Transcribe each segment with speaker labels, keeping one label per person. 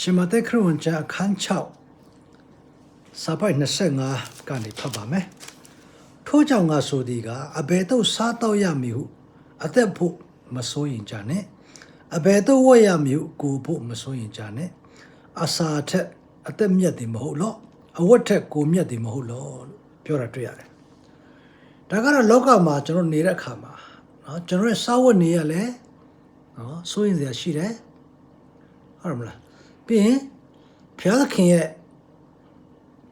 Speaker 1: ရှမသက်ခရဝန်ကျမ်းအခန်း6စာပိုက်25ကနေဖတ်ပါမယ်။ထို့ကြောင့်ငါဆိုသည်ကအဘယ်သို့စားတော့ရမည်ဟုအသက်ဖို့မစိုးရင်ကြနဲ့။အဘယ်သို့ဝတ်ရမည်ဟုကိုဖို့မစိုးရင်ကြနဲ့။အစာထက်အသက်မြတ်သည်မဟုတ်လော။အဝတ်ထက်ကိုမြတ်သည်မဟုတ်လော။ပြောတာတွေ့ရတယ်။ဒါကတော့လောကမှာကျွန်တော်နေတဲ့အခါမှာနော်ကျွန်တော်ရဲ့စားဝတ်နေရလဲနော်စိုးရင်စရာရှိတယ်။ဟုတ်မလား။ ပြီးရင်ဘုရားသခင်ရဲ့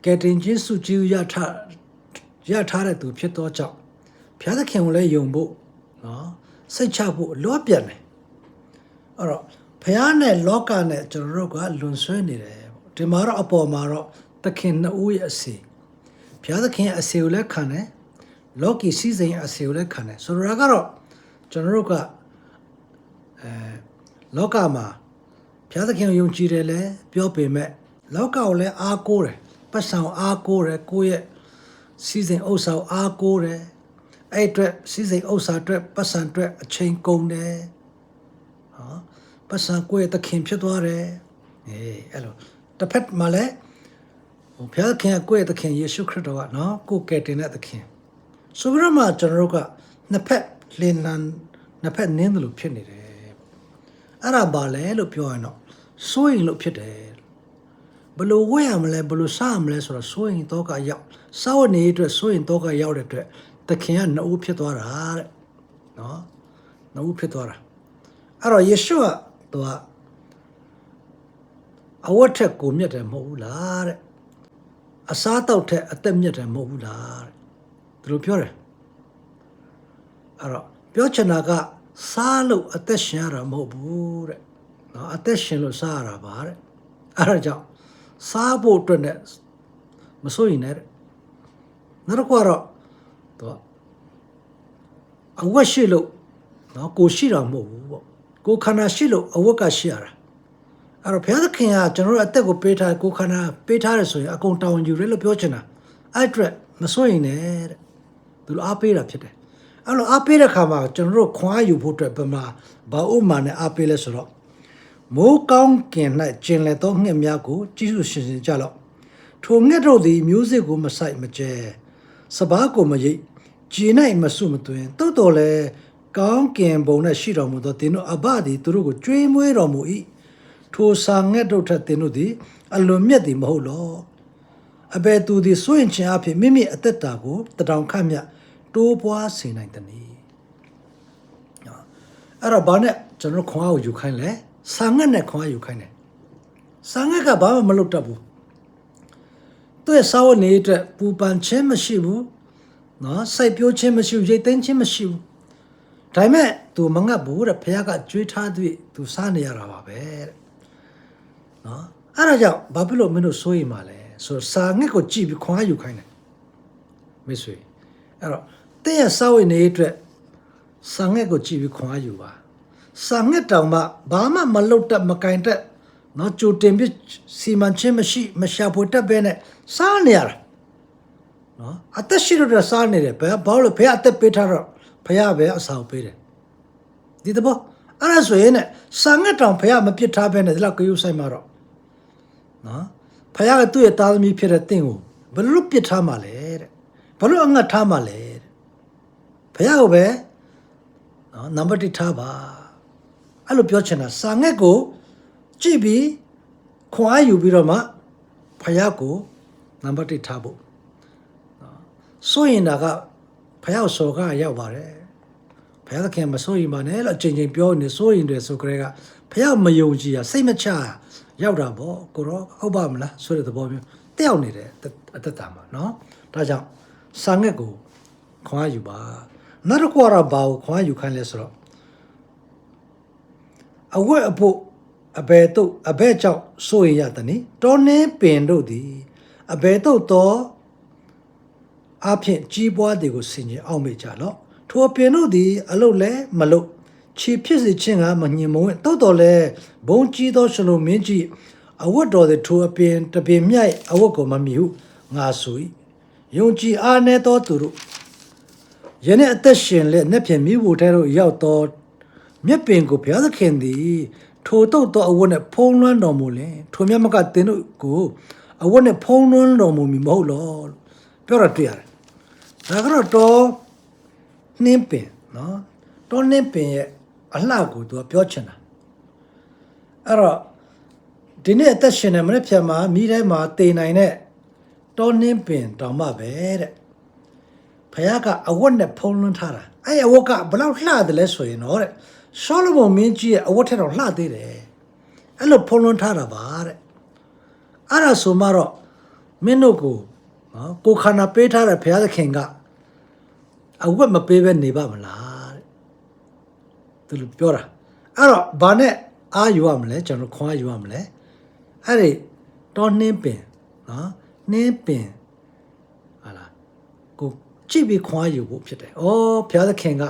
Speaker 1: ကယ်တင်ခြင်းစုကြည်ရထရထားတဲ့သူဖြစ်သောကြောင့်ဘုရားသခင်ကိုလည်းယုံဖို့နော်စိတ်ချဖို့အလောပြန်တယ်အဲ့တော့ဘုရားနဲ့လောကနဲ့ကျွန်တော်တို့ကလွန်ဆွဲနေတယ်ပေါ့ဒီမှာတော့အပေါ်မှာတော့သခင်နှစ်ဦးရဲ့အစီဘုရားသခင်ရဲ့အစီကိုလည်းခံတယ်လောကီစည်းစိမ်ရဲ့အစီကိုလည်းခံတယ်ဆိုတော့ကတော့ကျွန်တော်တို့ကအဲလောကမှာ ဘုရားသခင်ကိုယုံကြည်တယ်လဲပြောပေမဲ့လောကကိုလည်းအားကိုးတယ်ပတ်ဆောင်အားကိုးတယ်ကိုယ့်ရဲ့စီစဉ်ဥစ္စာကိုအားကိုးတယ်အဲ့အတွက်စီစဉ်ဥစ္စာအတွက်ပတ်စံအတွက်အချိန်ကုန်တယ်ဟောပတ်စံကိုယ့်ရဲ့သခင်ဖြစ်သွားတယ်အေးအဲ့လိုတစ်ဖက်မှာလည်းဟိုဘုရားသခင်ကကိုယ့်ရဲ့သခင်ယေရှုခရစ်တော်ကနော်ကိုယ်ကယ်တင်တဲ့သခင်ဆိုပြီးတော့မှကျွန်တော်တို့ကနှစ်ဖက်လင်းလန်နှစ်ဖက်နင်းတယ်လို့ဖြစ်နေတယ်အဲ့ဒါဘာလဲလို့ပြောရင်တော့ စိုးရင်လို့ဖြစ်တယ်ဘယ်လို့ဝဲရမလဲဘယ်လို့စားရမလဲဆိုတော့စိုးရင်တော့ကရောက်စားဝတ်နေရေးအတွက်စိုးရင်တော့ကရောက်တဲ့အတွက်သခင်ကနှုတ်ဖြစ်သွားတာတဲ့နော်နှုတ်ဖြစ်သွားတာအဲ့တော့ယေရှုကသူကအဝတ်ထက်ကိုမြတ်တယ်မဟုတ်ဘူးလားတဲ့အစားတောက်ထက်အသက်မြတ်တယ်မဟုတ်ဘူးလားတဲ့သူတို့ပြောတယ်အဲ့တော့ပြောချင်တာကစားလို့အသက်ရှင်ရတာမဟုတ်ဘူးတဲ့ နော်အသက်ရှင်လို့စားရတာပါတဲ့အဲ့ဒါကြောင့်စားဖို့အတွက်နဲ့မစိုးရင်လည်းတဲ့နောက်တစ်ခုကတော့သူကအဝတ်ရှိလို့နော်ကိုရှိတာမဟုတ်ဘူးပေါ့ကိုခန္ဓာရှိလို့အဝတ်ကရှိရတာအဲ့တော့ဘုရားသခင်ကကျွန်တော်တို့အသက်ကိုပေးထားကိုခန္ဓာပေးထားရဆိုရင်အကုန်တောင်းယူတယ်လို့ပြောချင်တာအဲ့အတွက်မစိုးရင်လည်းတဲ့သူတို့အားပေးတာဖြစ်တယ်အဲ့လိုအားပေးတဲ့ခါမှာကျွန်တော်တို့ခွန်အားယူဖို့အတွက်ဗမာဘာဥမာနဲ့အားပေးလဲဆိုတော့ မိုးကောင်းကင်၌ကျင်လည်သောငှက်များကိုကြည့်ရှုရှင်ရှင်ကြလော့ထိုငှက်တို့သည်မျိုးစစ်ကိုမဆိုင်မကျဲစပားကိုမရိပ်ကြည်၌မဆုမသွင်းတိုးတော်လဲကောင်းကင်ဘုံ၌ရှိတော်မူသောသင်တို့အဘသည်သူတို့ကိုကြွေးမွေးတော်မူ၏ထိုစာငှက်တို့ထက်သင်တို့သည်အလွန်မြတ်သည်မဟုတ်လောအဘယ်သူသည်စွန့်ချင်အဖြစ်မိမိအသက်တာကိုတထောင်ခန့်မြတ်တိုးပွားစေနိုင်တယ်နီနော်အဲ့တော့ဘာနဲ့ကျွန်တော်ခွန်အားကိုယူခိုင်းလဲ ဆာငတ်နဲ့ခွန်အားယူခိုင်းတယ်ဆာငတ်ကဘာမှမလုပ်တတ်ဘူးသူ့ရဲ့စာဝတ်နေအတွက်ပူပန်ခြင်းမရှိဘူးနော်စိုက်ပျိုးခြင်းမရှိဘူးရိတ်သိမ်းခြင်းမရှိဘူးဒါပေမဲ့သူမငတ်ဘူးတဲ့ဖခင်ကကြွေးထားသည်သူစားနေရတာပါပဲတဲ့နော်အဲ့ဒါကြောင့်ဘာဖြစ်လို့မင်းတို့စိုးရိမ်မှာလဲဆိုတော့စာငက်ကိုကြည့်ပြီးခွန်အားယူခိုင်းတယ်မိတ်ဆွေအဲ့တော့တဲ့ရစာဝိနေအတွက်စာငက်ကိုကြည့်ပြီးခွန်အားယူပါ စာငက်တောင်မှဘာမှမလုပ်တတ်မကင်တတ်နော်ကြိုတင်ပြီးစီမံချင်းမရှိ မရှာဖွေတတ်ပဲနဲ့စားနေရတာနော်အသက်ရှိလို့တော့စားနေတယ်ဘယ်ဘာလို့ဘယ်အသက်ပေးထားတော့ဖះပဲအစာကိုပေးတယ်ဒီတဘောအဲ့ဒါဆိုရင်ねစာငတ်တောင်ဖះမပြစ်ထားပဲနဲ့ဒီလောက်ကြယူဆိုင်မှာတော့နော်ဖះကသူ့ရဲ့သားသမီးဖြစ်တဲ့တင့်ကိုဘယ်လိုပြစ်ထားမှာလဲတဲ့ဘယ်လိုအငတ်ထားမှာလဲတဲ့ဖះကိုပဲနော်နံပါတ်1ထားပါ အဲ့လိုပြောချင်တာစာငတ်ကိုကြည့်ပြီးခွန်အားယူပြီးတော့မှဖះကိုနံပါတ်1ထားဖို့နော်ဆိုရင်တာကဖះစော်ကရောက်ပါတယ် ဘုရားသခင်မစိုးရင်ပါနဲ့လို့အချိန်ချင်းပြောနေစိုးရင်တွေဆိုကြတဲ့ကဘုရားမယုံကြည်ရစိတ်မချရရောက်တာပေါ့ကိုရောဟုတ်ပါမလားဆိုတဲ့သဘောမျိုးတက်ရောက်နေတယ်အသက်တာမှာเนาะဒါကြောင့်စာငက်ကိုခွန်အားယူပါနောက်တစ်ခုကတော့ဘာကိုခွန်အားယူခိုင်းလဲဆိုတော့ အဝတ်အဖို့အဘယ်တို့အဘဲကြောင့်စိုးရင်ရတဲ့နိတောနှင်းပင်တို့သည်အဘယ်တို့တော့အဖြစ်ကြီးပွားတွေကိုဆင်ခြင်အောင်မေ့ကြလော့ထိုပင်တို့သည် အလုတ်လဲမလုတ်ခြေဖြစ်စေခြင်းကမညင်မဝင်တောက်တော်လဲဘုံကြီးသောရှလုံမင်းကြီးအဝတ်တော်သည်ထိုအပင်တပင်မြိုက်အဝတ်ကိုမမြည်ဟုငါဆို၏ယုံကြည်အားနည်းသောသူတို့ယနေ့အသက်ရှင်လက်နှစ်ဖြင့်မိဖို့ထဲသို့ရောက်သော မြက်ပင်ကိုဘုရားသခင်သည်ထိုတုတ်သောအဝတ်နဲ့ဖုံးလွှမ်းတော်မူလင်ထိုမြတ်မကသင်တို့ကိုအဝတ်နဲ့ဖုံးလွှမ်းတော်မူမည်မဟုတ်လောလို့ပြောရတွေ့ရတယ်ဒါကတော့တော့နှင်းပင်နော်တော့နှင်းပင်ရဲ့အလှကိုသူကပြောချင်တာအဲ့တော့ဒီနေ့အသက်ရှင်နေမနေ့ဖြတ်မှာမိတိုင်းမှာတည်နိုင်တဲ့တောနှင်းပင်တောင်မှပဲတဲ့ဖခင်ကအဝတ်နဲ့ဖုံးလွှမ်းထားတာအဲ့အဝတ်ကဘယ်လောက်လှတယ်လဲဆိုရင်တော့တဲ့ ရှောလမုန်မင်းကြီးရဲ့အဝတ်ထက်တော့လှသေးတယ်အဲ့လိုဖုံးလွှမ်းထားတာပါတဲ့အဲ့ဒါဆိုမှတော့မင်းတို့ကိုနော်ကိုခန္ဓာပေးထားတဲ့ဘုရားသခင်ကအဝတ်မပေးဘဲနေပါမလားတဲ့သူလူပြောတာအဲ့တော့ဘာနဲ့အာယူရမလဲကျွန်တော်ခွန်အားယူရမလဲအဲ့ဒီတော့နှင်းပင်နော်နှင်းပင်ဟာလားကိုကြည့်ပြီးခွန်အားယူဖို့ဖြစ်တယ်။အော်ဘုရားသခင်က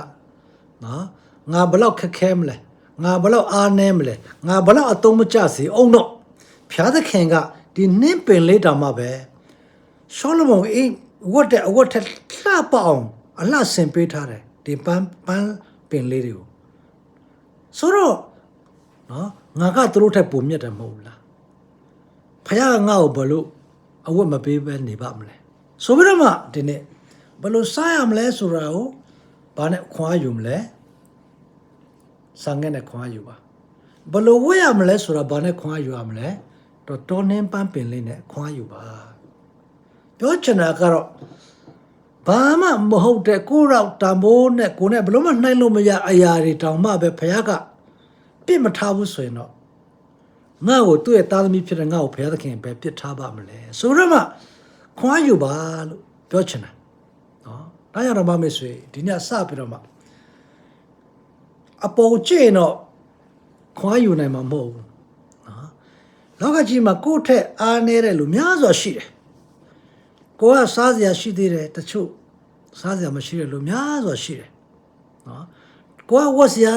Speaker 1: နော် ငါဘလောက်ခက်ခဲမလဲငါဘလောက်အားနည်းမလဲငါဘလောက်အသုံးမကျစေအောင်တော့ဘုရားသခင်ကဒီနှင်းပင်လေးတောင်မှပဲရှောလမုန်အိမ်ဝတ်တဲ့အဝတ်ထက်လှပအောင်အလှဆင်ပေးထားတယ်ဒီပန်းပန်းပင်လေးတွေကိုဆိုတော့နော်ငါကသူတို့ထက်ပုံမြတ်တယ်မဟုတ်ဘူးလားဖခင်ကငါ့ကိုဘလို့အဝတ်မပေးဘဲနေပါမလဲဆိုပြီးတော့မှဒီနေ့ဘလို့စားရမလဲဆိုတာကိုဘာနဲ့ခွန်အားယူမလဲ စံငဲ့နဲ့ခွန်အားယူပါဘလို့ဝတ်ရမလဲဆိုတာဘာနဲ့ခွန်အားယူရမလဲတော့တောနှင်းပန်းပင်လေးနဲ့ခွန်အားယူပါပြောချင်တာကတော့ဘာမှမဟုတ်တဲ့ကိုရောက်တံမိုးနဲ့ကိုနဲ့ဘလို့မှနှိုင်းလို့မရအရာတွေတောင်မှပဲဖခင်ကပြစ်မထားဘူးဆိုရင်တော့ငါ့ကိုသူ့ရဲ့သားသမီးဖြစ်တဲ့ငါ့ကိုဘုရားသခင်ပဲပြစ်ထားပါမလဲဆိုတော့မှခွန်အားယူပါလို့ပြောချင်တာနော်ဒါကြောင့်တော့မမေ့ဆွေဒီညစပြီးတော့မှ အပေါ်ကျင့်တော့ခွန်အားယူနိုင်မှာမဟုတ်ဘူးနော်လောကကြီးမှာကိုယ့်ထက်အားနည်းတဲ့လူများစွာရှိတယ်ကိုကစားစရာရှိသေးတယ်တချို့စားစရာမရှိတဲ့လူများစွာရှိတယ်နော်ကိုကဝတ်စရာ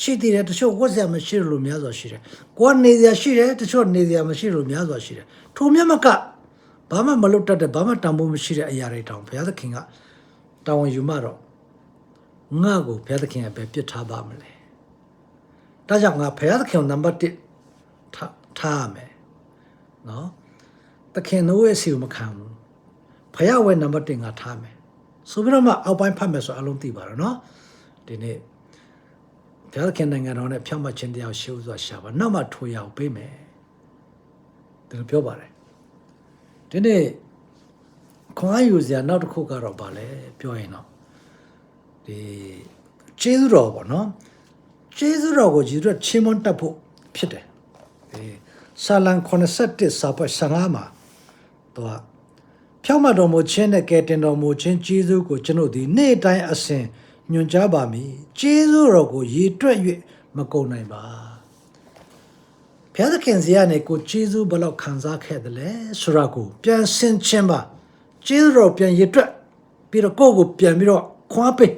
Speaker 1: ရှိသေးတယ်တချို့ဝတ်စရာမရှိတဲ့လူများစွာရှိတယ်ကိုကနေစရာရှိတယ်တချို့နေစရာမရှိတဲ့လူများစွာရှိတယ်ထိုမြတ်မကဘာမှမလုပ်တတ်တဲ့ဘာမှတန်ဖိုးမရှိတဲ့အရာတွေတောင်ဘုရားသခင်ကတာဝန်ယူမှတော့ ငါ့ကိုဘုရားသခင်ကပဲပြစ်ထားပါမလဲဒါကြောင့်ငါဘုရားသခင်ကိုနံပါတ်1ထားထားရမယ်နော်သခင်တို့ရဲ့စီကိုမခံဘူးဘုရားဝဲနံပါတ်1ငါထားမယ်ဆိုပြီးတော့မှအောက်ပိုင်းဖတ်မယ်ဆိုအလုံးသိပါတော့နော်ဒီနေ့ဘုရားသခင်နိုင်ငံတော်နဲ့ဖြောင့်မတ်ခြင်းတရားရှေ့ဥစွာရှာပါနောက်မှထိုးရအောင်ပေးမယ်ဒီလိုပြောပါတယ်ဒီနေ့ခွန်အားယူစရာနောက်တစ်ခုကတော့ဗာလဲပြောရင်တော့ ဒီကျေးဇူးတော်ပေါ့နော်ကျေးဇူးတော်ကိုကြီးတို့ချီးမွမ်းတတ်ဖို့ဖြစ်တယ်ဒီဆာလံ87စာပတ်15မှာသူကဖြောင့်မတ်တော်မူခြင်းနဲ့ကယ်တင်တော်မူခြင်းကျေးဇူးကိုကျွန်ုပ်ဒီနေ့တိုင်းအစဉ်ညွှန်ကြားပါမည်ကျေးဇူးတော်ကိုရည်တွက်၍မကုန်နိုင်ပါဘုရားသခင်စီကနေကိုကျေးဇူးဘယ်လောက်ခံစားခဲ့တယ်လဲဆိုတာကိုပြန်ဆင်ခြင်ပါကျေးဇူးတော်ပြန်ရည်တွက်ပြီးတော့ကိုယ့်ကိုပြန်ပြီးတော့ခွားပေး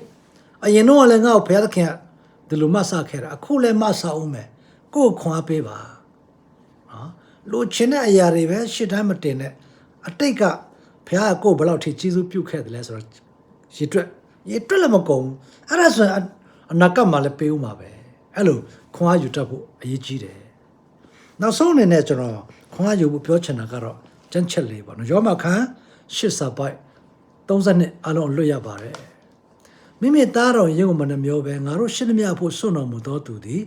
Speaker 1: အရင်တော့လည်းငါ့ကိုဘုရားသခင်ကဒီလိုမဆခဲ့တာအခုလည်းမဆအောင်မယ်ကိုယ့်ကိုခွားပေးပါနော်လိုချင်တဲ့အရာတွေပဲရှစ်တိုင်းမတင်နဲ့အတိတ်ကဘုရားကကိုယ်ဘယ်လောက်ထိကျေးဇူးပြုခဲ့တယ်လဲဆိုတော့ရည်တွက်ရည်တွက်လည်းမကုန်ဘူးအဲ့ဒါဆိုရင်အအနာကတ်မှာလည်းပေးဦးမှာပဲအဲ့လိုခွန်အားယူတတ်ဖို့အရေးကြီးတယ်နောက်ဆုံးအနေနဲ့ကျွန်တော်ခွန်အားယူဖို့ပြောချင်တာကတော့ကျန်းချက်လေးပေါ့နော်ရောမခန်းရှစ်စာပိုက်32အလုံးလွတ်ရပါတယ် မိမိသားတော်ရုံမနှမျောပဲငါတို့ရှင်းသမျှဖို့စွန့်တော်မူသောသူသည်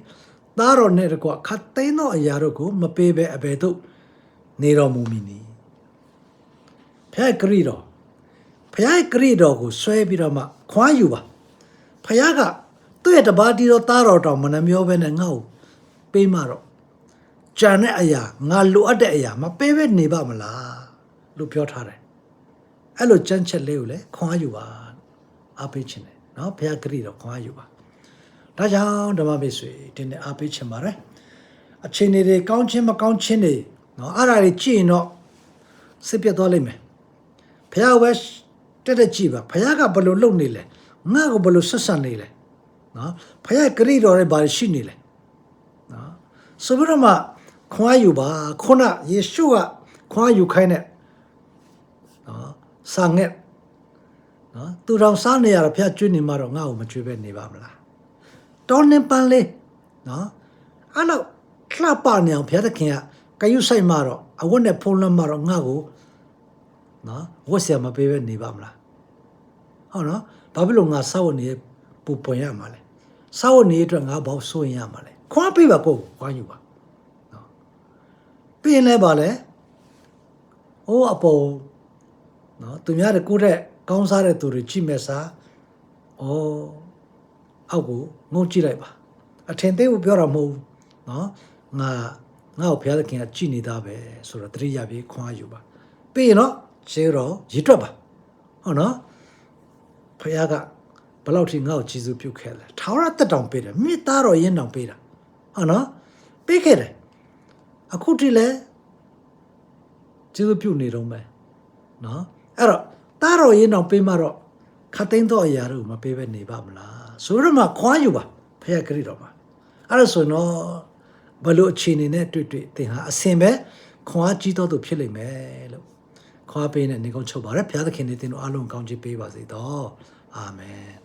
Speaker 1: သားတော်နဲ့တကွခတ်သိမ်းသောအရာတို့ကို မပေးဘဲအဘယ်သို့နေတော်မူမည်နည်းဖဲ့ဂရိတော်ဖះဂရိတော်ကိုဆွဲပြီးတော့မှခွားယူပါဖះကသူ့ရဲ့တပါးတီတော်သားတော်တောင်မနှမျောပဲနဲ့ငါ့ကိုပေးမှတော့ကြံတဲ့အရာငါလိုအပ်တဲ့အရာမပေးဘဲနေပါမလားလို့ပြောထားတယ်အဲ့လိုကြမ်းချက်လေးကိုလည်းခွားယူပါအားပေးခြင်း တယ်နော်ဖះဂရိတော်ခွားယူပါဒါကြောင့်ဓမ္မမိတ်ဆွေဒီနေ့အားပေးခြင်းပါတယ်အချိန်တွေကောင်းခြင်းမကောင်းခြင်းတွေနော်အဲ့ဒါတွေကြည့်ရင်တော့စစ်ပြတ်သွားလိမ့်မယ်ဖះဝဲတက်တက်ကြည့်ပါဖះကဘယ်လိုလုပ်နေလဲငါ့ကိုဘယ်လိုဆက်ဆံနေလဲနော်ဖះဂရိတော်ရဲ့ဘာရှိနေလဲနော်ဆိုပြီးတော့မှခွားယူပါခုနယေရှုကခွားယူခိုင်းတဲ့နော်စာငက် နော်သူတော်စားနေရတော့ဖះကျွေးနေမှတော့ငါ့ကိုမကျွေးပဲနေပါမလားတောင်းနေပန်းလေးနော်အဲ့တော့လှပနေအောင်ဘုရားသခင်ကကယုဆိုင်မှာတော့အဝတ်နဲ့ဖုံးလွှမ်းမှာတော့ငါ့ကိုနော်ဝတ်ဆရာမပေးပဲနေပါမလားဟုတ်နော်ဘာဖြစ်လို့ငါစောက်နေပူပွန်ရမှာလဲစောက်နေအတွက်ငါဘောက်စိုးရင်ရမှာလဲခွာပေးပါကိုခွာယူပါနော်ပြီးရင်လည်းပါလဲအိုးအပေါ်နော်သူများတကူတဲ့ ကောင်းစားတဲ့သူတွေကြည့်မဲ့စားဩအောက်ကိုငုံကြည့်လိုက်ပါအထင်သေးဘူးပြောတာမဟုတ်ဘူးနော်ငါငါ့ကိုဘုရားသခင်ကကြည်နေတာပဲဆိုတော့တတိယပြေခွာယူပါပြီးရင်တော့ရှေးတော့ရည်တွက်ပါဟုတ်နော်ဖခင်ကဘယ်လောက်ထိငါ့ကိုကြည်စုပြုခဲ့လဲထာဝရတက်တောင်ပေးတယ်မြစ်သားတော်ရင်းတောင်ပေးတာဟုတ်နော်ပေးခဲ့တယ်အခုထိလည်းကြည်စုပြုနေတော့မယ်နော်အဲ့တော့ သားတော်ရင်းတောင်ပေးမှတော့ခတ်သိမ်းတော့အရာတို့မပေးပဲနေပါမလားဆိုတော့မှခွာယူပါဖခင်ခရစ်တော်မှာအဲ့ဒါဆိုရင်တော့ဘလို့အခြေအနေနဲ့တွေ့တွေ့သင်ဟာအစင်ပဲခွာကြီးတော်သူဖြစ်လိမ့်မယ်လို့ခွာပေးနဲ့နေကုန်းချုပ်ပါရဘုရားသခင်နေသင်တို့အားလုံးကောင်းချီးပေးပါစေတော့အာမင်